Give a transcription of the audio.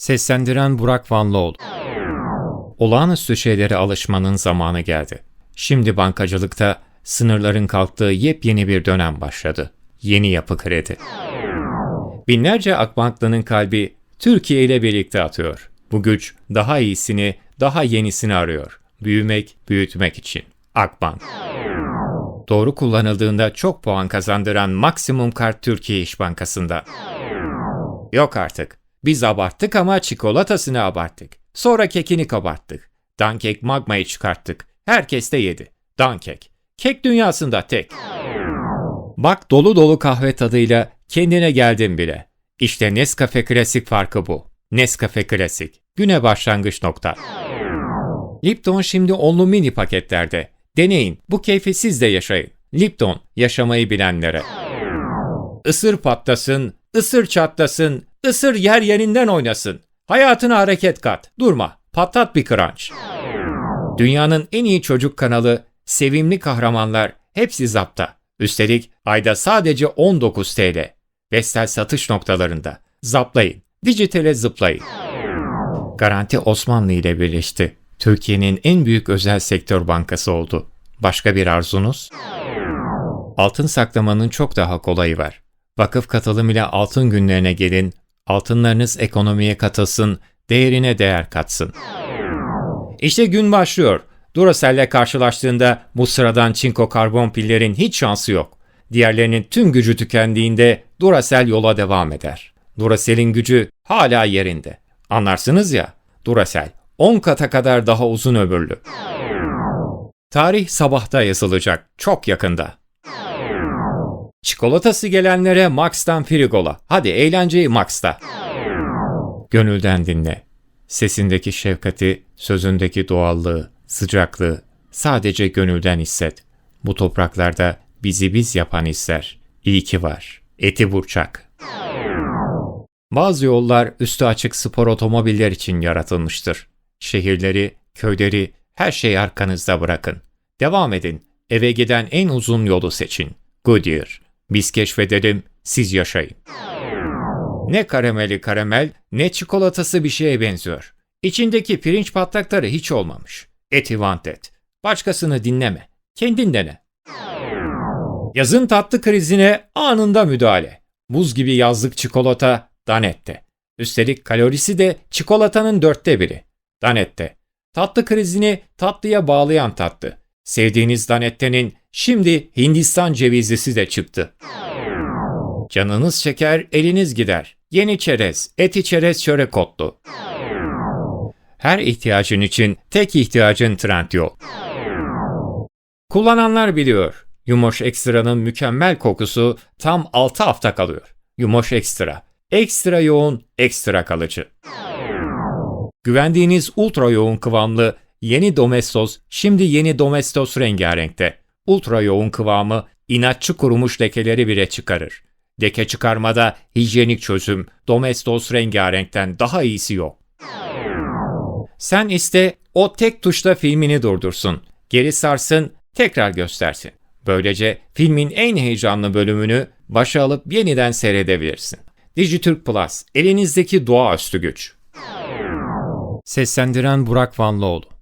Seslendiren Burak Vanlıoğlu. Olağanüstü şeylere alışmanın zamanı geldi. Şimdi bankacılıkta sınırların kalktığı yepyeni bir dönem başladı. Yeni yapı kredi. Binlerce Akbanklı'nın kalbi Türkiye ile birlikte atıyor. Bu güç daha iyisini, daha yenisini arıyor. Büyümek, büyütmek için. Akbank. Doğru kullanıldığında çok puan kazandıran Maksimum Kart Türkiye İş Bankası'nda. Yok artık. Biz abarttık ama çikolatasını abarttık. Sonra kekini kabarttık. Dankek magmayı çıkarttık. Herkes de yedi. Dankek. Kek dünyasında tek. Bak dolu dolu kahve tadıyla kendine geldin bile. İşte Nescafe Klasik farkı bu. Nescafe Klasik. Güne başlangıç nokta. Lipton şimdi onlu mini paketlerde. Deneyin, bu keyfi siz de yaşayın. Lipton, yaşamayı bilenlere. Isır patlasın, ısır çatlasın, ısır yer yerinden oynasın. Hayatına hareket kat, durma, patlat bir crunch. Dünyanın en iyi çocuk kanalı, sevimli kahramanlar hepsi zapta. Üstelik ayda sadece 19 TL. Vestel satış noktalarında. Zaplayın, dijitale zıplayın. Garanti Osmanlı ile birleşti. Türkiye'nin en büyük özel sektör bankası oldu. Başka bir arzunuz? Altın saklamanın çok daha kolayı var. Vakıf katılım ile altın günlerine gelin, altınlarınız ekonomiye katılsın, değerine değer katsın. İşte gün başlıyor. Duracell'le karşılaştığında bu sıradan çinko karbon pillerin hiç şansı yok. Diğerlerinin tüm gücü tükendiğinde Duracell yola devam eder. Duracell'in gücü hala yerinde. Anlarsınız ya, Duracell 10 kata kadar daha uzun ömürlü. Tarih sabahta yazılacak, çok yakında. Çikolatası gelenlere Max'tan Frigola. Hadi eğlenceyi Max'ta. Gönülden dinle. Sesindeki şefkati, sözündeki doğallığı, sıcaklığı sadece gönülden hisset. Bu topraklarda bizi biz yapan hisler. İyi ki var. Eti burçak. Bazı yollar üstü açık spor otomobiller için yaratılmıştır. Şehirleri, köyleri, her şeyi arkanızda bırakın. Devam edin. Eve giden en uzun yolu seçin. Goodyear. Biz keşfedelim, siz yaşayın. Ne karameli karamel, ne çikolatası bir şeye benziyor. İçindeki pirinç patlakları hiç olmamış. Eti want et. Başkasını dinleme. Kendin dene. Yazın tatlı krizine anında müdahale. Buz gibi yazlık çikolata Danette. Üstelik kalorisi de çikolatanın dörtte biri. Danette. Tatlı krizini tatlıya bağlayan tatlı. Sevdiğiniz Danette'nin şimdi Hindistan cevizlisi de çıktı. Canınız çeker, eliniz gider. Yeni çerez, eti çerez çörek otlu. Her ihtiyacın için tek ihtiyacın Trendyol. Kullananlar biliyor. Yumoş Ekstra'nın mükemmel kokusu tam 6 hafta kalıyor. Yumoş Ekstra. Ekstra yoğun, ekstra kalıcı. Güvendiğiniz ultra yoğun kıvamlı yeni Domestos şimdi yeni Domestos rengarenkte. Ultra yoğun kıvamı inatçı kurumuş lekeleri bile çıkarır. Leke çıkarmada hijyenik çözüm Domestos rengarenkten daha iyisi yok. Sen iste o tek tuşla filmini durdursun. Geri sarsın, tekrar göstersin. Böylece filmin en heyecanlı bölümünü başa alıp yeniden seyredebilirsin. Dijitürk Plus, elinizdeki doğaüstü güç. Seslendiren Burak Vanlıoğlu